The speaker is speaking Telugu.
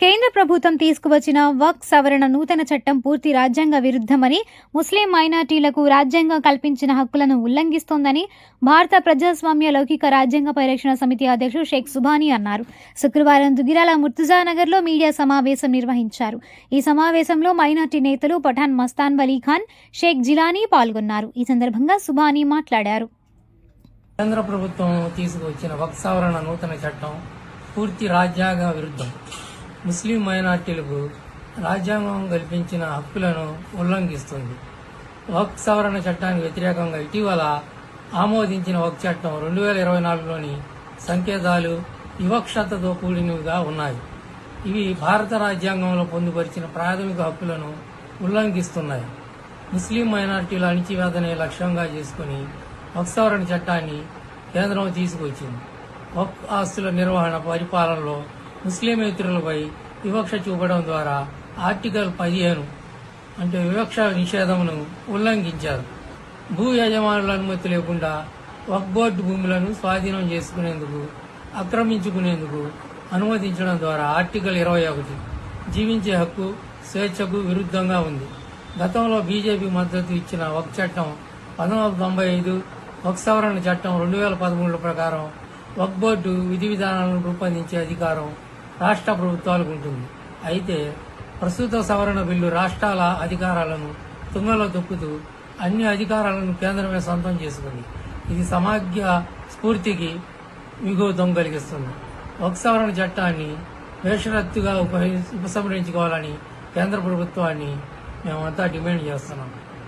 కేంద్ర ప్రభుత్వం తీసుకువచ్చిన వక్ సవరణ నూతన చట్టం పూర్తి రాజ్యాంగ విరుద్ధమని ముస్లిం మైనార్టీలకు రాజ్యాంగం కల్పించిన హక్కులను ఉల్లంఘిస్తోందని భారత ప్రజాస్వామ్య లౌకిక రాజ్యాంగ పరిరక్షణ సమితి అధ్యక్షుడు షేక్ సుబానీ అన్నారు. శుక్రవారం దుగిరాల ముర్తుజానగర్లో మీడియా సమావేశం నిర్వహించారు. ఈ సమావేశంలో మైనార్టీ నేతలు పఠాన్ మస్తాన్ వలీ ఖాన్ షేక్ జిలానీ పాల్గొన్నారు. ఈ సందర్భంగా సుబానీ మాట్లాడారు. కేంద్ర ప్రభుత్వం తీసుకువచ్చిన వక్ సవరణ నూతన చట్టం పూర్తి రాజ్యాంగ విరుద్ధం. ముస్లిం మైనార్టీలకు రాజ్యాంగం కల్పించిన హక్కులను ఉల్లంఘిస్తుంది. వక్ సవరణ చట్టానికి వ్యతిరేకంగా ఇటీవల ఆమోదించిన వక్ చట్టం రెండు వేల ఇరవై నాలుగులోని సంకేతాలు వివక్షతతో కూడినవిగా ఉన్నాయి. ఇవి భారత రాజ్యాంగంలో పొందుపరిచిన ప్రాథమిక హక్కులను ఉల్లంఘిస్తున్నాయి. ముస్లిం మైనార్టీల అణిచివేతనే లక్ష్యంగా చేసుకుని వక్ సవరణ చట్టాన్ని కేంద్రం తీసుకొచ్చింది. వక్ ఆస్తుల నిర్వహణ పరిపాలనలో ముస్లిమేతరులపై వివక్ష చూపడం ద్వారా ఆర్టికల్ పదిహేను అంటే వివక్ష నిషేధమును ఉల్లంఘించారు. భూ యజమానుల అనుమతి లేకుండా వక్ బోర్డు భూములను స్వాధీనం చేసుకునేందుకు ఆక్రమించుకునేందుకు అనుమతించడం ద్వారా ఆర్టికల్ ఇరవై ఒకటి జీవించే హక్కు స్వేచ్ఛకు విరుద్ధంగా ఉంది. గతంలో బీజేపీ మద్దతు ఇచ్చిన వక్ చట్టం పంతొమ్మిది వందల తొంభై ఐదు వక్ సవరణ చట్టం రెండు వేల పదమూడు ప్రకారం వక్ బోర్డు విధి విధానాలను రూపొందించే అధికారం రాష్ట్ర ప్రభుత్వాలకు ఉంటుంది. అయితే ప్రస్తుత సవరణ బిల్లు రాష్ట్రాల అధికారాలను తుంగలో తొక్కుతూ అన్ని అధికారాలను కేంద్రమే సొంతం చేసుకుంది. ఇది సమాఖ్య స్ఫూర్తికి విఘోతం కలిగిస్తుంది. ఒక సవరణ చట్టాన్ని వేషరత్తుగా ఉప- ఉపసంహరించుకోవాలని కేంద్ర ప్రభుత్వాన్ని మేమంతా డిమాండ్ చేస్తున్నాం.